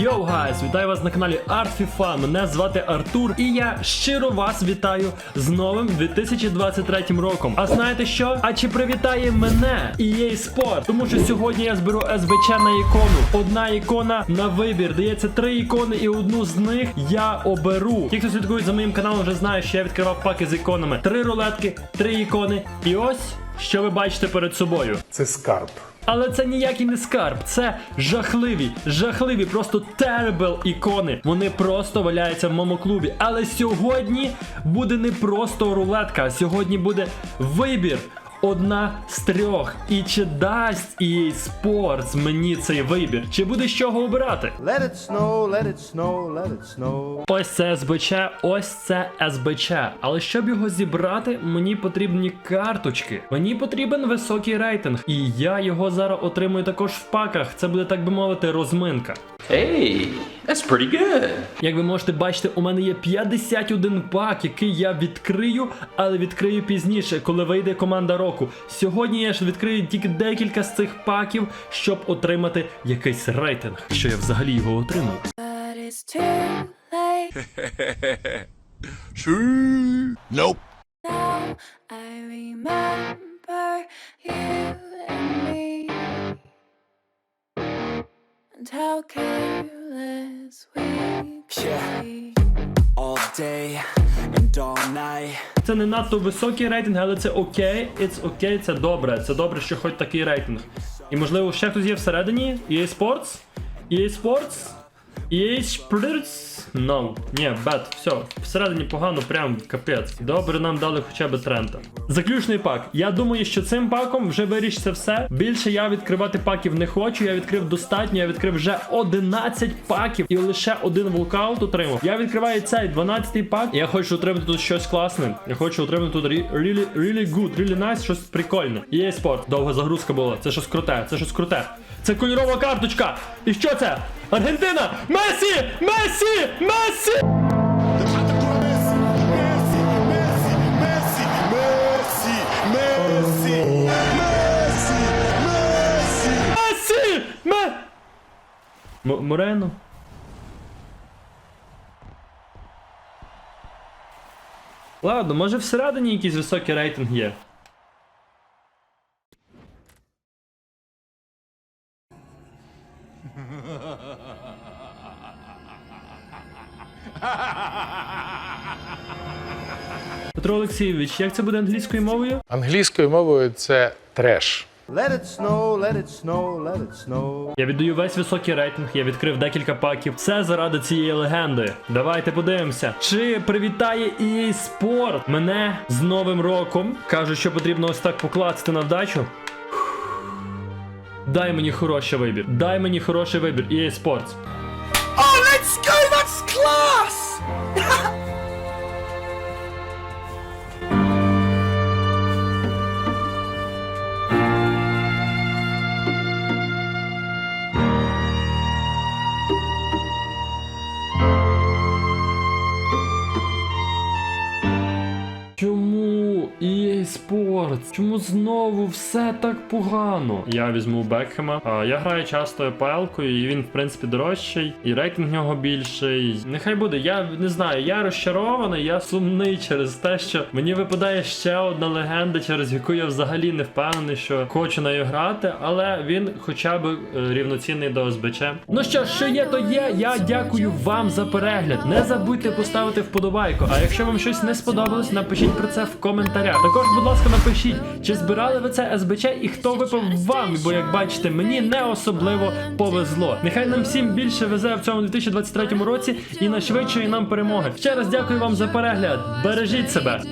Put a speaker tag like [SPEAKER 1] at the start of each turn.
[SPEAKER 1] Йоу, гайс, вітаю вас на каналі ArtFIFA. Мене звати Артур, і я щиро вас вітаю з новим 2023 роком. А знаєте що? А чи привітає мене EA Sport? Тому що сьогодні я зберу СБЧ на ікону. Одна ікона на вибір. Дається три ікони, і одну з них я оберу. Ті, хто слідкують за моїм каналом, вже знають, що я відкривав паки з іконами. Три рулетки, три ікони. І ось що ви бачите перед собою.
[SPEAKER 2] Це скарб.
[SPEAKER 1] Але це ніякий не скарб, це жахливі, жахливі, просто terrible ікони. Вони просто валяються в моєму клубі. Але сьогодні буде не просто рулетка, сьогодні буде вибір. Одна з трьох. І чи дасть EA Sports мені цей вибір? Чи буде з чого обирати?
[SPEAKER 3] Let it snow, let it snow, let it snow.
[SPEAKER 1] Ось це СБЧ, ось це СБЧ. Але щоб його зібрати, мені потрібні карточки. Мені потрібен високий рейтинг. І я його зараз отримую також в паках. Це буде так би мовити розминка.
[SPEAKER 4] Hey, that's pretty good.
[SPEAKER 1] Як ви можете бачити, у мене є 51 пак, який я відкрию, але відкрию пізніше, коли вийде команда року. Сьогодні я ж відкрию тільки декілька з цих паків, щоб отримати якийсь рейтинг. Що я взагалі його отримав.
[SPEAKER 3] Nope.
[SPEAKER 5] now. I remember and how careless we
[SPEAKER 6] Yeah. all day and all night.
[SPEAKER 1] Це не надто високий рейтинг, але це окей, it's окей, це добре. Це добре, що хоч такий рейтинг. І можливо ще хтось є всередині? EA Sports? EA Sports? EA Sports? No. Ні, бет, все. Всередині погано, прям капець. Добре, нам дали хоча б Трента. Заключний пак. Я думаю, що цим паком вже вирішиться все. Більше я відкривати паків не хочу. Я відкрив достатньо, я відкрив вже 11 паків і лише один волкаут отримав. Я відкриваю цей 12-й пак. Я хочу отримати тут щось класне. Я хочу отримати тут re- really, really good, really nice, щось прикольне. Є спорт. Довга загрузка була. Це щось круте, це щось круте. Це кольорова карточка. І що це? Аргентина! Месі! Месі! Месі! Месі! Ме... М- Морено? Ладно, може всередині якийсь високий рейтинг є. Петро Олексійович, як це буде англійською мовою?
[SPEAKER 2] Англійською мовою це треш.
[SPEAKER 3] Let it snow, let it snow, let it snow.
[SPEAKER 1] Я віддаю весь високий рейтинг, я відкрив декілька паків. Все заради цієї легенди. Давайте подивимося. Чи привітає EA Sport мене з Новим роком? Кажуть, що потрібно ось так покласти на вдачу. Дай мені хороший вибір. Дай мені хороший вибір. EA Sports.
[SPEAKER 6] Oh, let's go!
[SPEAKER 1] Ha ha! Sports? Чому знову все так погано? Я візьму Бекхема. Я граю часто епл і він, в принципі, дорожчий, і рейтинг нього більший. Нехай буде. Я не знаю, я розчарований, я сумний через те, що мені випадає ще одна легенда, через яку я взагалі не впевнений, що хочу нею грати, але він хоча б е, рівноцінний до СБЧ. Ну що, що є, то є. Я дякую вам за перегляд. Не забудьте поставити вподобайку. А якщо вам щось не сподобалось, напишіть про це в коментарях. Також, будь ласка, напишіть, чи збирали ви це СБЧ і хто випав вам, бо як бачите, мені не особливо повезло. Нехай нам всім більше везе в цьому 2023 році і на швидшої нам перемоги. Ще раз дякую вам за перегляд. Бережіть себе.